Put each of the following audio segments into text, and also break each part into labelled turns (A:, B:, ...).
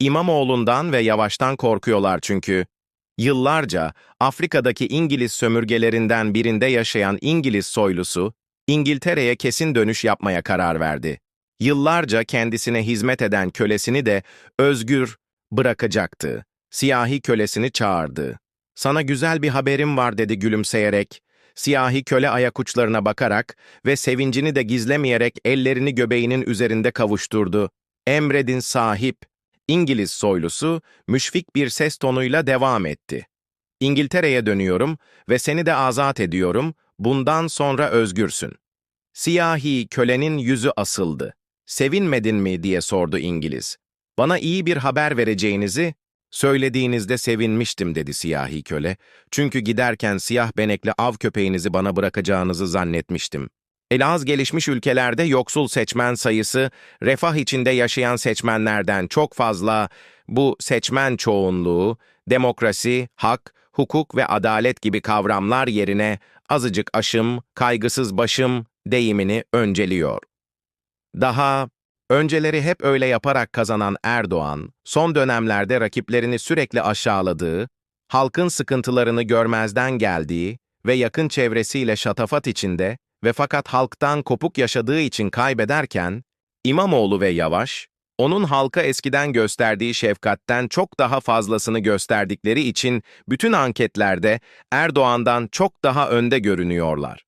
A: İmamoğlu'ndan ve Yavaş'tan korkuyorlar çünkü. Yıllarca Afrika'daki İngiliz sömürgelerinden birinde yaşayan İngiliz soylusu, İngiltere'ye kesin dönüş yapmaya karar verdi. Yıllarca kendisine hizmet eden kölesini de özgür bırakacaktı. Siyahi kölesini çağırdı. Sana güzel bir haberim var dedi gülümseyerek. Siyahi köle ayak uçlarına bakarak ve sevincini de gizlemeyerek ellerini göbeğinin üzerinde kavuşturdu. Emredin sahip. İngiliz soylusu müşfik bir ses tonuyla devam etti. İngiltere'ye dönüyorum ve seni de azat ediyorum, bundan sonra özgürsün. Siyahi kölenin yüzü asıldı. Sevinmedin mi diye sordu İngiliz. Bana iyi bir haber vereceğinizi söylediğinizde sevinmiştim dedi siyahi köle. Çünkü giderken siyah benekli av köpeğinizi bana bırakacağınızı zannetmiştim. El az gelişmiş ülkelerde yoksul seçmen sayısı, refah içinde yaşayan seçmenlerden çok fazla, bu seçmen çoğunluğu, demokrasi, hak, hukuk ve adalet gibi kavramlar yerine azıcık aşım, kaygısız başım deyimini önceliyor. Daha önceleri hep öyle yaparak kazanan Erdoğan, son dönemlerde rakiplerini sürekli aşağıladığı, halkın sıkıntılarını görmezden geldiği ve yakın çevresiyle şatafat içinde ve fakat halktan kopuk yaşadığı için kaybederken, İmamoğlu ve Yavaş, onun halka eskiden gösterdiği şefkatten çok daha fazlasını gösterdikleri için bütün anketlerde Erdoğan'dan çok daha önde görünüyorlar.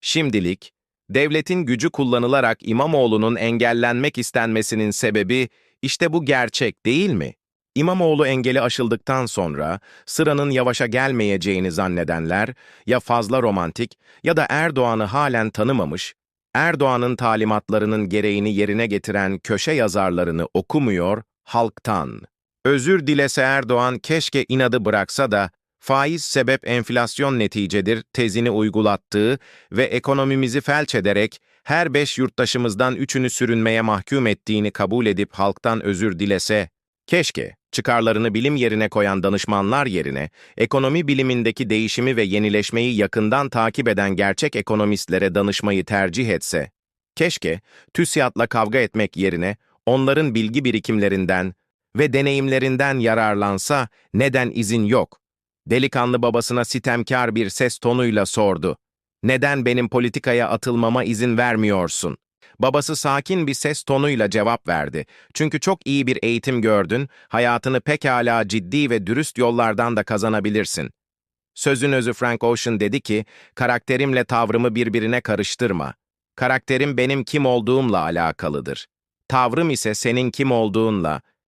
A: Şimdilik, devletin gücü kullanılarak İmamoğlu'nun engellenmek istenmesinin sebebi işte bu gerçek değil mi? İmamoğlu engeli aşıldıktan sonra sıranın yavaşa gelmeyeceğini zannedenler ya fazla romantik ya da Erdoğan'ı halen tanımamış, Erdoğan'ın talimatlarının gereğini yerine getiren köşe yazarlarını okumuyor, halktan. Özür dilese Erdoğan keşke inadı bıraksa da faiz sebep enflasyon neticedir tezini uygulattığı ve ekonomimizi felç ederek her beş yurttaşımızdan üçünü sürünmeye mahkum ettiğini kabul edip halktan özür dilese, keşke çıkarlarını bilim yerine koyan danışmanlar yerine, ekonomi bilimindeki değişimi ve yenileşmeyi yakından takip eden gerçek ekonomistlere danışmayı tercih etse, keşke TÜSİAD'la kavga etmek yerine onların bilgi birikimlerinden ve deneyimlerinden yararlansa neden izin yok? Delikanlı babasına sitemkar bir ses tonuyla sordu. Neden benim politikaya atılmama izin vermiyorsun? Babası sakin bir ses tonuyla cevap verdi. Çünkü çok iyi bir eğitim gördün, hayatını pekala ciddi ve dürüst yollardan da kazanabilirsin. Sözün özü Frank Ocean dedi ki, karakterimle tavrımı birbirine karıştırma. Karakterim benim kim olduğumla alakalıdır. Tavrım ise senin kim olduğunla,